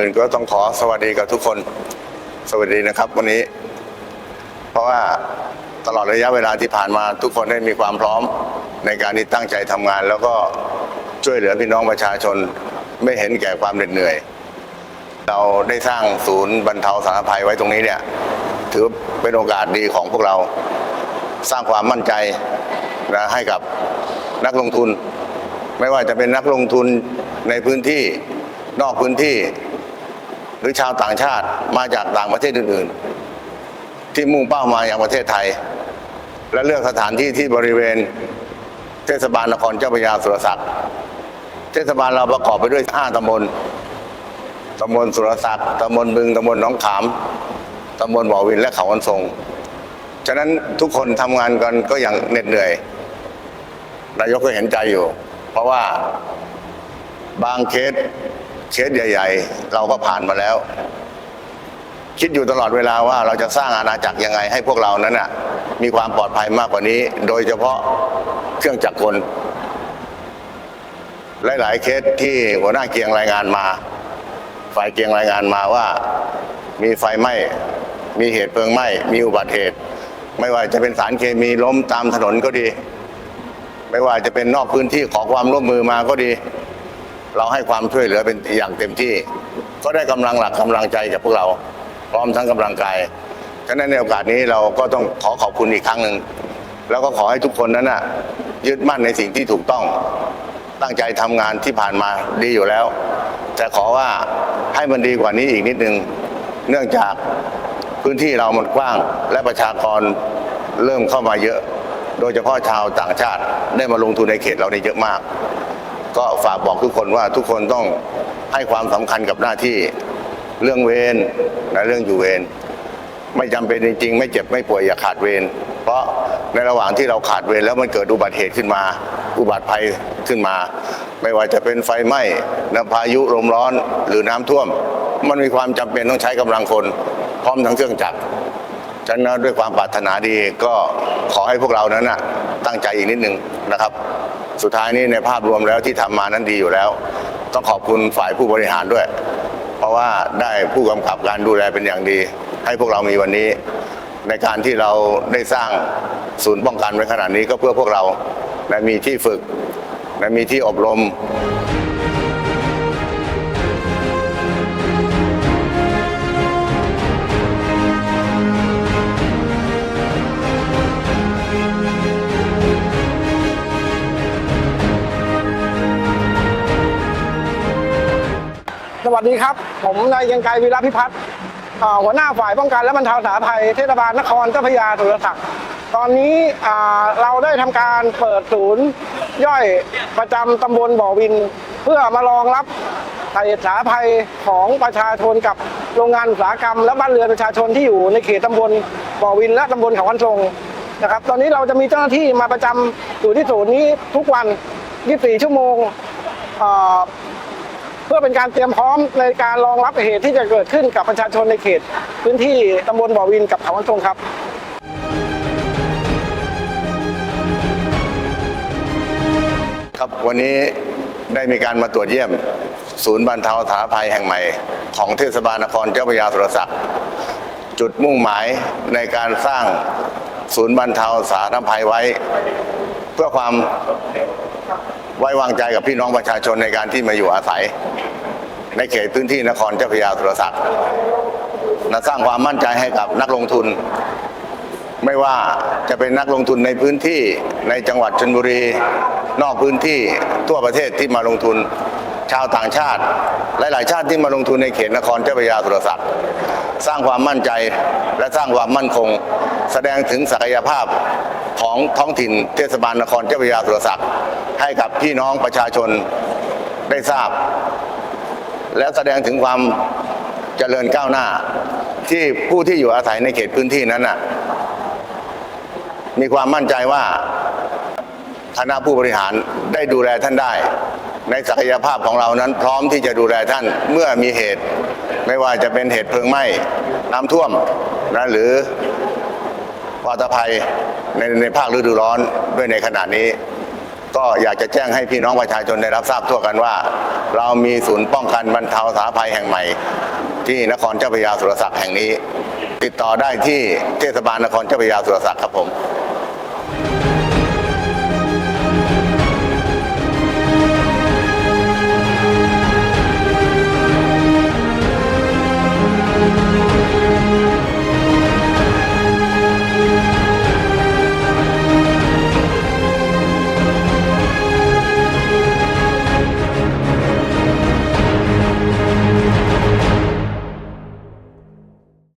อื่นก็ต้องขอสวัสดีกับทุกคน สวัสดีนะครับ วันนี้ เพราะว่าตลอดระยะเวลาที่ผ่านมาทุกคนได้มีความพร้อมในการที่ตั้งใจทำงาน แล้วก็ช่วยเหลือพี่น้องประชาชนไม่เห็นแก่ความเหน็ดเหนื่อย เราได้สร้างศูนย์บรรเทาสาธารณภัยไว้ตรงนี้เนี่ย ถือเป็นโอกาสดีของพวกเราสร้างความมั่นใจนะให้กับนักลงทุน ไม่ว่าจะเป็นนักลงทุนในพื้นที่นอกพื้นที่ หรือชาวต่างชาติมาจากต่างประเทศอื่น ๆ ที่มุ่งเป้ามาอย่างประเทศไทย และเลือกสถานที่ที่บริเวณ เทศบาลนครเจ้าพระยาสุรศักดิ์เทศบาลเราประกอบไปด้วย 5ตำบลตำบลสุรศักดิ์ตำบลบึงตำบลหนองขามตำบลบ่อวินและเขาวันทรง ฉะนั้นทุกคนทำงานกันก็อย่างเหน็ดเหนื่อยนายกก็เห็นใจอยู่ เพราะว่าบางเคส เคสใหญ่ ๆ เราก็ผ่านมาแล้ว คิดอยู่ตลอดเวลาว่าเราจะสร้างอาณาจักรยังไงให้พวกเรานั้นน่ะ มีความปลอดภัยมากกว่านี้ โดยเฉพาะเครื่องจักรกลหลาย ๆ เคสที่หัวหน้าเกียงรายงานมา ฝ่ายเกียงรายงานมาว่ามีไฟไหม้ มีเหตุเพลิงไหม้ มีอุบัติเหตุ ไม่ว่าจะเป็นสารเคมีล้มตามถนนก็ดี ไม่ว่าจะเป็นนอกพื้นที่ขอความร่วมมือมาก็ดี เราให้ความช่วยเหลือเป็นอย่างเต็มที่ ก็ได้กำลังหลักกำลังใจจากพวกเรา พร้อมทั้งกำลังกายฉะนั้นในโอกาสนี้เราก็ต้องขอขอบคุณอีกครั้งหนึ่งแล้วก็ขอให้ทุกคนนั้นน่ะยึดมั่นในสิ่งที่ถูกต้องตั้งใจทำงานที่ผ่านมาดีอยู่แล้ว แต่ขอว่าให้มันดีกว่านี้อีกนิดนึง เนื่องจากพื้นที่เรามันกว้าง และประชากรเริ่มเข้ามาเยอะ โดยเฉพาะชาวต่างชาติได้มาลงทุนในเขตเราในเยอะมาก ก็ฝากบอกทุกคนว่าทุกคนต้องให้ความสำคัญกับหน้าที่เรื่องเวรและเรื่องอยู่เวรไม่จำเป็นจริงๆ ไม่เจ็บไม่ป่วยอย่าขาดเวรเพราะในระหว่างที่เราขาดเวรแล้วมันเกิดอุบัติเหตุขึ้นมา อุบัติภัยขึ้นมา ไม่ว่าจะเป็นไฟไหม้น้ำพายุลมร้อนหรือน้ำท่วม มันมีความจำเป็นต้องใช้กำลังคน พร้อมทั้งเครื่องจักรฉะนั้นด้วยความปรารถนาดีก็ขอให้พวกเรานั้นนะตั้งใจอีกนิดนึงนะครับ สุดท้ายนี้ในภาพรวมแล้วที่ทำมานั้นดีอยู่แล้ว ต้องขอบคุณฝ่ายผู้บริหารด้วย เพราะว่าได้ผู้กำกับการดูแลเป็นอย่างดี ให้พวกเรามีวันนี้ ในการที่เราได้สร้างศูนย์ป้องกันไว้ขนาดนี้ก็เพื่อพวกเราและมีที่ฝึกและมีที่อบรม วัสดีครับ ผมนายยังไกรวีระพิพัฒน์หัวหน้าฝ่ายป้องกันและบรรเทาสาธารณภัยเทศบาลนครเจ้าพยาสุรศักดิ์ตอนนี้เราได้ทำการเปิดศูนย์ย่อยประจำตำบลบ่อวิน เพื่อมารองรับภัยสาธัยของประชาชนกับโรงงานอุตสาหกรรม และบ้านเรือนประชาชนที่อยู่ในเขตตำบลบ่อวินและตำบลเขาวันทรงนะครับ ตอนนี้เราจะมีเจ้าหน้าที่มาประจำอยู่ที่ศูนย์นี้ทุกวัน 24 ชั่วโมง พื่อเป็นการเตรียมพร้อมในการรองรับเหตุที่จะเกิดขึ้นกับประชาชนในเขต พื้นที่ตำบลบ่อวินกับเขาวันทงครับครับวันนี้ได้มีการมาตรวจเยี่ยม ศูนย์บรรเทาสาธารณภัยแห่งใหม่ ของเทศบาลนครเจ้าพระยาสุรศักดิ์จุดมุ่งหมายในการสร้างศูนย์บรรเทาสาธารณภัยไว้ เพื่อความ ไว้วางใจกับพี่น้องประชาชนในการที่มาอยู่อาศัย ในเขตพื้นที่นครเจ้าพระยาสุรศักดิ์นะสร้างความมั่นใจให้กับนักลงทุน ไม่ว่าจะเป็นนักลงทุนในพื้นที่ในจังหวัดชนบุรี นอกพื้นที่ทั่วประเทศที่มาลงทุน ชาวต่างชาติ หลาย ๆ ชาติที่มาลงทุนในเขตนครเจ้าพระยาสุรศักดิ์สร้างความมั่นใจและสร้างความมั่นคง แสดงถึงศักยภาพของท้องถิ่นเทศบาลนครเจ้าพระยาสุรศักดิ์ให้กับพี่น้องประชาชนได้ทราบ และแสดงถึงความเจริญก้าวหน้า ที่ผู้ที่อยู่อาศัยในเขตพื้นที่นั้นน่ะมีความมั่นใจว่าคณะผู้บริหารได้ดูแลท่านได้ ในศักยภาพของเรานั้นพร้อมที่จะดูแลท่านเมื่อมีเหตุ ไม่ว่าจะเป็นเหตุเพลิงไหม้น้ำท่วมนะหรือวาตภัยในในภาคฤดูร้อนด้วยในขณะนี้ ก็อยากจะแจ้งให้พี่น้องประชาชนได้รับทราบทั่วกันว่า เรามีศูนย์ป้องกันบรรเทาสาธารณภัยแห่งใหม่ ที่นครเจ้าพระยาสุรศักดิ์แห่งนี้ ติดต่อได้ที่เทศบาลนครเจ้าพระยาสุรศักดิ์ครับผม